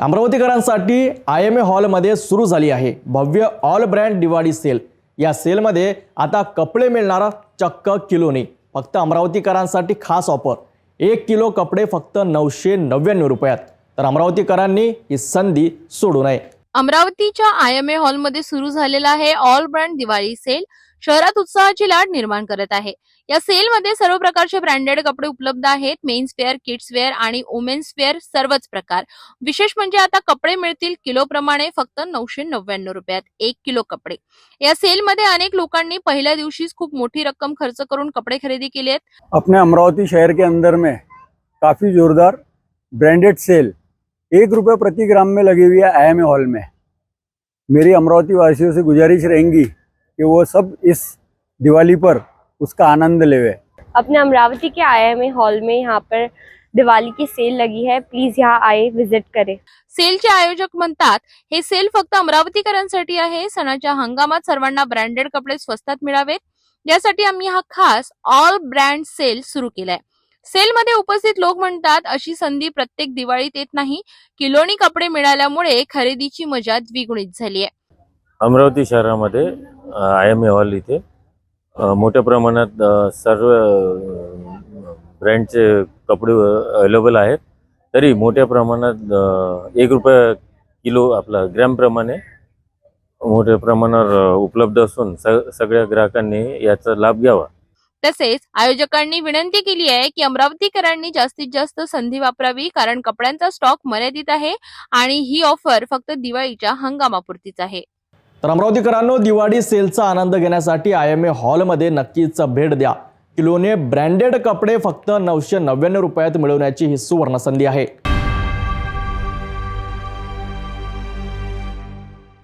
अमरावतीकरांसाठी I M A हॉलमध्ये सुरू झाली आहे. भव्य ऑल ब्रँड दिवाळी सेल. या सेलमध्ये आता कपडे मिळणार चक्क किलोने. फक्त अमरावतीकरांसाठी खास ऑफर. एक किलो कपडे फक्त नऊशे नव्याण्णव रुपयात. तर अमरावतीकरांनी ही संधी सोडू नये. अमरावतीच्या आय एम ए हॉलमध्ये सुरू झालेला आहे ऑल ब्रँड दिवाळी सेल. शहरात उत्साहाची लाट निर्माण करत आहे. या सेलमध्ये सर्व प्रकारचे ब्रँडेड कपडे उपलब्ध आहेत. मेन्स वेअर किड्स वेअर आणि वुमेन्स वेअर सर्वच प्रकार. विशेष म्हणजे आता कपडे मिळतील किलो प्रमाणे फक्त नऊशे नव्याण्णव रुपयात एक किलो कपडे. या सेलमध्ये अनेक लोकांनी पहिल्या दिवशीच खूप मोठी रक्कम खर्च करून कपडे खरेदी केले आहेत. अपने अमरावती शहर के अंदर में काफ़ी ज़ोरदार ब्रांडेड सेल एक रुपये प्रति ग्राम में लगी हुई है आई एम हॉल में। मेरी अमरावती वासियों से गुजारिश रहेंगी कि वो सब इस दिवाली पर उसका आनंद लेवे। अपने अमरावती के आई हॉल में यहाँ पर दिवाली की सेल लगी है। प्लीज यहाँ आए विजिट करें। सेलचे आयोजक म्हणतात हे सेल फक्त अमरावतीकरांसाठी आहे. सणाच्या हंगामात सर्वांना ब्रँडेड कपडे स्वस्तात मिळावेत. यासाठी आम्ही हा खास ऑल ब्रँड सेल सुरू केलाय. सेलमध्ये उपस्थित लोक म्हणतात अशी संधी प्रत्येक दिवाळीत येत नाही. किलोनी कपडे मिळाल्यामुळे खरेदीची मजा द्विगुणित झाली आहे अमरावती शहरामध्ये आय एम ए हॉल इथे मोठ्या प्रमाणात सर्व ब्रँडचे कपडे अवेलेबल आहेत. तरी मोठ्या प्रमाणात एक रुपया किलो आपला ग्रॅमप्रमाणे मोठ्या प्रमाणावर उपलब्ध असून स सगळ्या ग्राहकांनी याचा लाभ घ्यावा. तसेच आयोजकांनी विनंती केली आहे की अमरावतीकरांनी जास्तीत जास्त संधी वापरावी कारण कपड्यांचा स्टॉक मर्यादित आहे आणि ही ऑफर फक्त दिवाळीच्या हंगामापुरतीच आहे. तर अमरावतीकरांनो दिवाळी सेलचा आनंद घेण्यासाठी आय एम ए हॉलमध्ये नक्कीच भेट द्या. किलोने ब्रँडेड कपडे फक्त नऊशे नव्याण्णव रुपयात मिळवण्याची ही सुवर्ण संधी आहे.